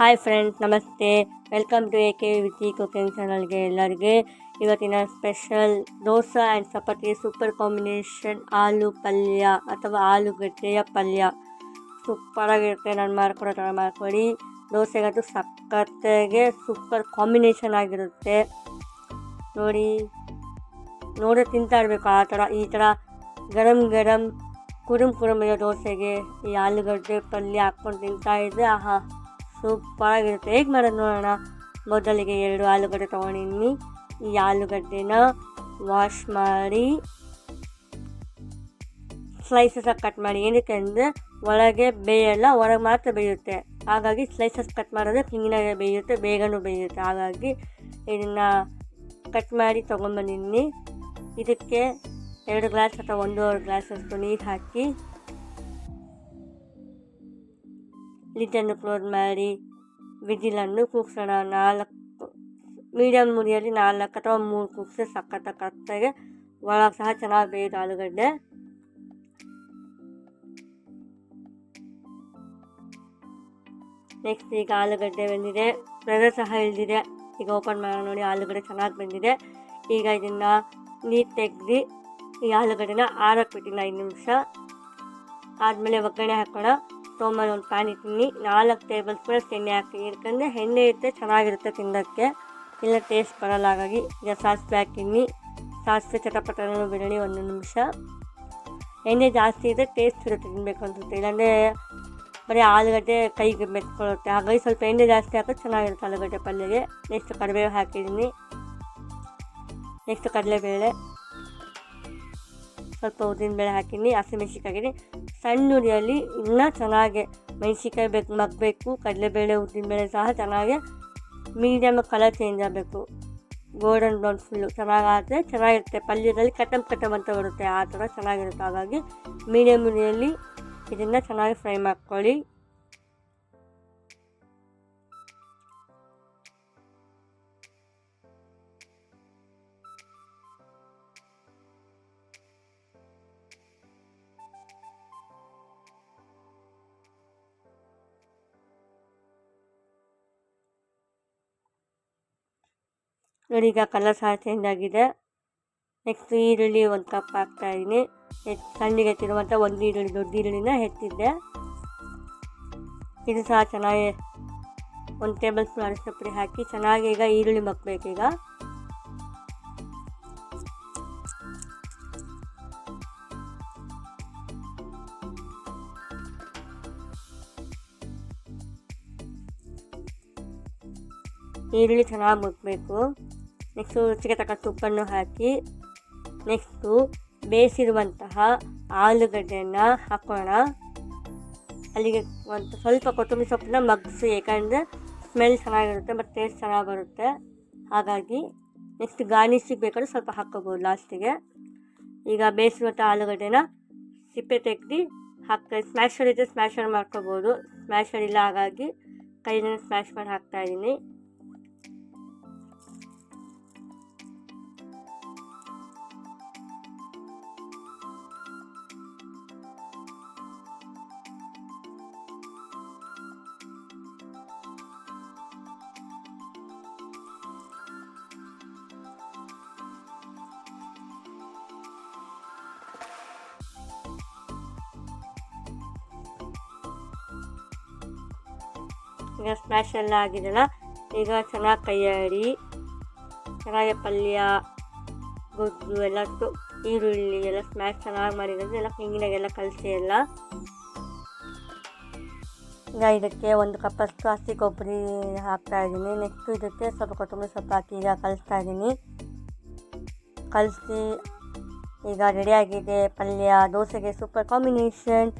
Hi friends ನಮಸ್ತೆ. Welcome to A K ವಿತಿ cooking ಚಾನಲ್ಗೆ ಎಲ್ಲರಿಗೆ ಇವತ್ತಿನ special dosa and chapati super combination ಆಲೂ ಪಲ್ಯ ಅಥವಾ ಆಲೂಗಡ್ಡೆಯ ಪಲ್ಯ. ಸೂಪರಾಗಿರುತ್ತೆ ನಾನು ಮಾಡ್ಕೊಡೋ ಥರ ಮಾಡ್ಕೊಡಿ. ದೋಸೆಗಂತೂ ಸಕ್ಕತ್ತೆಗೆ ಸೂಪರ್ ಕಾಂಬಿನೇಷನ್ ಆಗಿರುತ್ತೆ. ನೋಡಿ ನೋಡಿ ತಿಂತಾ ಇರಬೇಕು ಆ ಥರ, ಈ ಥರ ಗರಂ ಗರಂ ಕುರುಮ್ ಕುರುಮ್ ಇರೋ ದೋಸೆಗೆ ಈ ಆಲೂಗಡ್ಡೆ ಪಲ್ಯ ಹಾಕ್ಕೊಂಡು ತಿಂತಾ ಇದ್ದರೆ ಆಹಾ. ಸೂಪರಾಗಿರುತ್ತೆ. ಹೇಗೆ ಮಾಡೋದು ನೋಡೋಣ. ಮೊದಲಿಗೆ ಎರಡು ಆಲೂಗಡ್ಡೆ ತೊಗೊಂಡಿನಿ ಈ ಆಲೂಗಡ್ಡೆನ ವಾಶ್ ಮಾಡಿ ಸ್ಲೈಸಸ್ ಕಟ್ ಮಾಡಿ. ಏನಕ್ಕೆ ಅಂದರೆ ಒಳಗೆ ಬೇಯಲ್ಲ ಹೊರಗೆ ಮಾತ್ರ ಬೇಯುತ್ತೆ. ಹಾಗಾಗಿ ಸ್ಲೈಸಸ್ ಕಟ್ ಮಾಡಿದ್ರೆ ಕ್ಲೀನಾಗಿ ಬೇಯುತ್ತೆ, ಬೇಗನೂ ಬೇಯುತ್ತೆ. ಹಾಗಾಗಿ ಇದನ್ನು ಕಟ್ ಮಾಡಿ ತೊಗೊಂಬಂದಿದ್ದೀನಿ ಇದಕ್ಕೆ ಎರಡು ಗ್ಲಾಸ್ ಅಥವಾ ಒಂದೂವರೆ ಗ್ಲಾಸಷ್ಟು ನೀರು ಹಾಕಿ. ಲಿಡ್ಡನ್ನು ಕ್ಲೋಸ್ ಮಾಡಿ ವಿಜಿಲನ್ನು ಕೂಗ್ಸೋಣ. ನಾಲ್ಕು ಮೀಡಿಯಮ್ ಮುರಿಯಲ್ಲಿ ನಾಲ್ಕು ಅಥವಾ ಮೂರು ಕೂಗ್ಸಿ ಸಕ್ಕತ್ತ ಕತ್ತಾಗೆ ಒಳಗೆ ಸಹ ಚೆನ್ನಾಗಿ ಬೇಯೋದು ಆಲೂಗಡ್ಡೆ. ನೆಕ್ಸ್ಟ್ ಈಗ ಆಲೂಗಡ್ಡೆ ಬಂದಿದೆ. ಪ್ರೆಷರ್ ಸಹ ಇಳಿದಿದೆ ಈಗ ಓಪನ್ ಮಾಡೋಣ ನೋಡಿ. ಆಲೂಗಡ್ಡೆ ಚೆನ್ನಾಗಿ ಬಂದಿದೆ. ಈಗ ಇದನ್ನು ನೀರು ತೆಗೆದು ಈ ಆಲೂಗಡ್ಡೆನ ಆರಕ್ಕೆ ಬಿಟ್ಟಿನ ಐದು ನಿಮಿಷ. ಆದಮೇಲೆ ಒಗ್ಗರಣೆ ಹಾಕೋಣ. ತೊಗೊಂಬಂದು ಒಂದು ಪ್ಯಾನ್ ಇಟ್ಟಿನಿ ನಾಲ್ಕು ಟೇಬಲ್ ಸ್ಪೂನ್ ಎಣ್ಣೆ ಹಾಕ್ತೀನಿ ಯಾಕಂದರೆ ಎಣ್ಣೆ ಇರುತ್ತೆ ಚೆನ್ನಾಗಿರುತ್ತೆ ತಿನ್ನೋಕ್ಕೆ. ಇಲ್ಲ ಟೇಸ್ಟ್ ಬರಲ್ಲ. ಹಾಗಾಗಿ ಈಗ ಸಾಸಿವೆ ಹಾಕಿನಿ ಸಾಸಿವೆ ಚಟಪಟನೂ ಬಿಡಣಿ ಒಂದು ನಿಮಿಷ. ಎಣ್ಣೆ ಜಾಸ್ತಿ ಇದ್ದರೆ ಟೇಸ್ಟ್ ಇರುತ್ತೆ ತಿನ್ನಬೇಕು ಅನ್ಸುತ್ತೆ ಇಲ್ಲಾಂದರೆ ಬರೀ ಆಲೂಗಡ್ಡೆ ಕೈಗೆ ಮೆತ್ಕೊಳ್ಳುತ್ತೆ. ಹಾಗಾಗಿ ಸ್ವಲ್ಪ ಎಣ್ಣೆ ಜಾಸ್ತಿ ಹಾಕೋದು ಚೆನ್ನಾಗಿರುತ್ತೆ ಆಲೂಗಡ್ಡೆ ಪಲ್ಯಗೆ. ನೆಕ್ಸ್ಟ್ ಕರಿಬೇವು ಹಾಕಿದ್ದೀನಿ ನೆಕ್ಸ್ಟ್ ಕಡಲೆಬೇಳೆ. ಸ್ವಲ್ಪ ಉದ್ದಿನ ಬೇಳೆ ಹಾಕಿನಿ ಸಣ್ಣ ಉರಿಯಲ್ಲಿ ಇನ್ನೂ ಚೆನ್ನಾಗೆ ಮೆಣಸಿಕಾಯಿ ಬೇಕು ಮಗ್ಬೇಕು ಕಡಲೆಬೇಳೆ, ಉದ್ದಿನಬೇಳೆ ಸಹ ಚೆನ್ನಾಗೆ ಮೀಡಿಯಮ್ ಕಲರ್ ಚೇಂಜ್ ಆಗಬೇಕು. ಗೋಲ್ಡನ್ ಬ್ರೌನ್ ಫುಲ್ಲು ಚೆನ್ನಾಗಾದರೆ ಚೆನ್ನಾಗಿರುತ್ತೆ. ಪಲ್ಯದಲ್ಲಿ ಕಟಮ್ ಕಟಮ್ ಅಂತ ಬರುತ್ತೆ, ಆ ಥರ ಚೆನ್ನಾಗಿರುತ್ತೆ. ಹಾಗಾಗಿ ಮೀಡಿಯಮ್ ಉರಿಯಲ್ಲಿ ಇದನ್ನು ಚೆನ್ನಾಗಿ ಫ್ರೈ ಮಾಡ್ಕೊಳ್ಳಿ. ನೋಡಿ, ಈಗ ಕಲರ್ ಸಹ ಚೇಂಜ್ ಆಗಿದೆ. ನೆಕ್ಸ್ಟ್ ಈರುಳ್ಳಿ ಒಂದು ಕಪ್ ಹಾಕ್ತಾಯಿದ್ದೀನಿ ಹೆಚ್ಚು ಸಣ್ಣಗೆ ಹೆಚ್ಚಿರುವಂಥ ಒಂದು ಈರುಳ್ಳಿ, ದೊಡ್ಡ ಈರುಳ್ಳಿನ ಹೆಚ್ಚಿದ್ದೆ. ಇದು ಸಹ ಚೆನ್ನಾಗಿ ಒಂದು ಟೇಬಲ್ ಸ್ಪೂನ್ ಅರಿಶಿನ ಪುಡಿ ಹಾಕಿ ಚೆನ್ನಾಗಿ ಈಗ ಈರುಳ್ಳಿ ಮಕ್ಕಬೇಕೀಗ ಈರುಳ್ಳಿ ಚೆನ್ನಾಗಿ ಮುಕ್ಕಬೇಕು ನೆಕ್ಸ್ಟು ರುಚಿಗೆ ತಕ್ಕ ಉಪ್ಪನ್ನು ಹಾಕಿ, ನೆಕ್ಸ್ಟು ಬೇಯಿಸಿರುವಂತಹ ಆಲೂಗಡ್ಡೆಯನ್ನು ಹಾಕೋಣ. ಅಲ್ಲಿಗೆ ಒಂದು ಸ್ವಲ್ಪ ಕೊತ್ತಂಬರಿ ಸೊಪ್ಪನ್ನ ಮಗ್ಸು ಏಕೆಂದರೆ ಸ್ಮೆಲ್ ಚೆನ್ನಾಗಿರುತ್ತೆ ಮತ್ತು ಟೇಸ್ಟ್ ಚೆನ್ನಾಗಿ ಬರುತ್ತೆ ಹಾಗಾಗಿ ನೆಕ್ಸ್ಟ್ ಗಾರ್ನಿಶಿಗೆ ಬೇಕಾದ್ರೆ ಸ್ವಲ್ಪ ಹಾಕ್ಕೋಬೋದು ಲಾಸ್ಟಿಗೆ ಈಗ ಬೇಯಿಸಿರುವಂಥ ಆಲೂಗಡ್ಡೆನ ಸಿಪ್ಪೆ ತೆಗೆದು ಹಾಕ್ತಾ ಸ್ಮ್ಯಾಶರ್ ಇದ್ದರೆ ಸ್ಮ್ಯಾಶರ್ ಮಾಡ್ಕೋಬೋದು. ಸ್ಮ್ಯಾಶರ್ ಇಲ್ಲ ಹಾಗಾಗಿ ಕೈಯಿಂದ ಸ್ಮ್ಯಾಶ್ ಮಾಡಿ ಹಾಕ್ತಾಯಿದ್ದೀನಿ ಈಗ ಸ್ಮ್ಯಾಶ್ ಎಲ್ಲ ಆಗಿದೆಲ್ಲ ಈಗ ಚೆನ್ನಾಗಿ ಕೈಯಾಡಿ ಚೆನ್ನಾಗಿ ಪಲ್ಯ, ಗೊಜ್ಜು, ಎಲ್ಲ ಈರುಳ್ಳಿ ಎಲ್ಲ ಸ್ಮ್ಯಾಶ್ ಚೆನ್ನಾಗಿ ಮಾಡಿರೋದು, ಎಲ್ಲ ಕ್ಲೀನಾಗೆಲ್ಲ ಕಲಸಿ ಎಲ್ಲ. ಈಗ ಇದಕ್ಕೆ ಒಂದು ಕಪ್ಪಷ್ಟು ಹಸಿ ಕೊಬ್ಬರಿ ಹಾಕ್ತಾ ಇದ್ದೀನಿ. ನೆಕ್ಸ್ಟು ಇದಕ್ಕೆ ಸ್ವಲ್ಪ ಕೊತ್ತಂಬರಿ ಸೊಪ್ಪು ಹಾಕಿ ಈಗ ಕಲಿಸ್ತಾ ಇದ್ದೀನಿ. ಕಲಸಿ ಈಗ ರೆಡಿಯಾಗಿದೆ ಪಲ್ಯ, ದೋಸೆಗೆ ಸೂಪರ್ ಕಾಂಬಿನೇಷನ್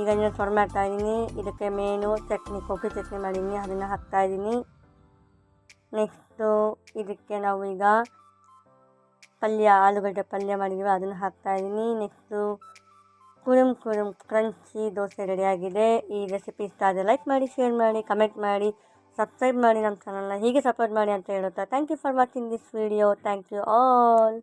ಈಗ ನಾನು ಫ್ರೈ ಮಾಡ್ತಾ ಇದ್ದೀನಿ. ಇದಕ್ಕೆ ಮೇನು ಚಟ್ನಿ ಕೊಬ್ಬರಿ ಚಟ್ನಿ ಮಾಡಿದ್ದೀನಿ ಅದನ್ನು ಹಾಕ್ತಾ ಇದ್ದೀನಿ. ನೆಕ್ಸ್ಟು ಇದಕ್ಕೆ ನಾವು ಈಗ ಪಲ್ಯ, ಆಲೂಗಡ್ಡೆ ಪಲ್ಯ ಮಾಡಿದ್ದೀವಿ ಅದನ್ನು ಹಾಕ್ತಾ ಇದ್ದೀನಿ. ನೆಕ್ಸ್ಟು ಕುರುಮ್ ಕುರುಮ್ ಕ್ರಂಚಿ ದೋಸೆ ರೆಡಿಯಾಗಿದೆ ಈ ರೆಸಿಪಿ ಇಷ್ಟ ಆದರೆ ಲೈಕ್ ಮಾಡಿ ಶೇರ್ ಮಾಡಿ ಕಮೆಂಟ್ ಮಾಡಿ ಸಬ್ಸ್ಕ್ರೈಬ್ ಮಾಡಿ ನಮ್ಮ ಚಾನಲ್ನ ಹೀಗೆ ಸಪೋರ್ಟ್ ಮಾಡಿ ಅಂತ ಹೇಳುತ್ತಾ. Thank you for watching this video thank you all